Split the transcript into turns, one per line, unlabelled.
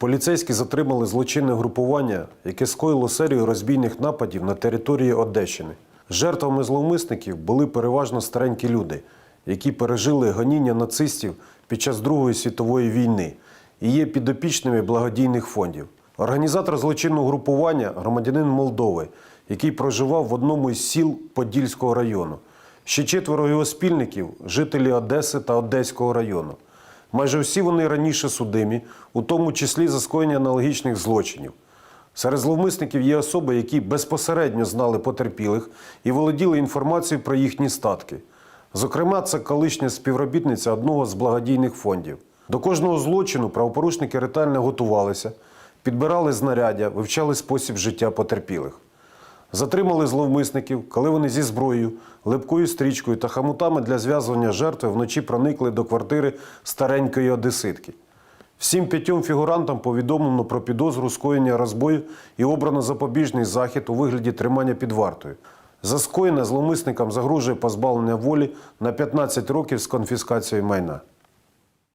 Поліцейські затримали злочинне групування, яке скоїло серію розбійних нападів на території Одещини. Жертвами зловмисників були переважно старенькі люди, які пережили гоніння нацистів під час Другої світової війни і є підопічними благодійних фондів. Організатор злочинного групування громадянин Молдови, який проживав в одному із сіл Подільського району. Ще четверо його спільників жителі Одеси та Одеського району. Майже всі вони раніше судимі, у тому числі за скоєння аналогічних злочинів. Серед зловмисників є особи, які безпосередньо знали потерпілих і володіли інформацією про їхні статки. Зокрема, це колишня співробітниця одного з благодійних фондів. До кожного злочину правопорушники ретельно готувалися, підбирали знаряддя, вивчали спосіб життя потерпілих. Затримали зловмисників, коли вони зі зброєю, липкою стрічкою та хамутами для зв'язування жертви вночі проникли до квартири старенької одеситки. Всім п'ятьом фігурантам повідомлено про підозру скоєння розбою і обрано запобіжний захід у вигляді тримання під вартою. За скоєне зловмисникам загрожує позбавлення волі на 15 років з конфіскацією майна.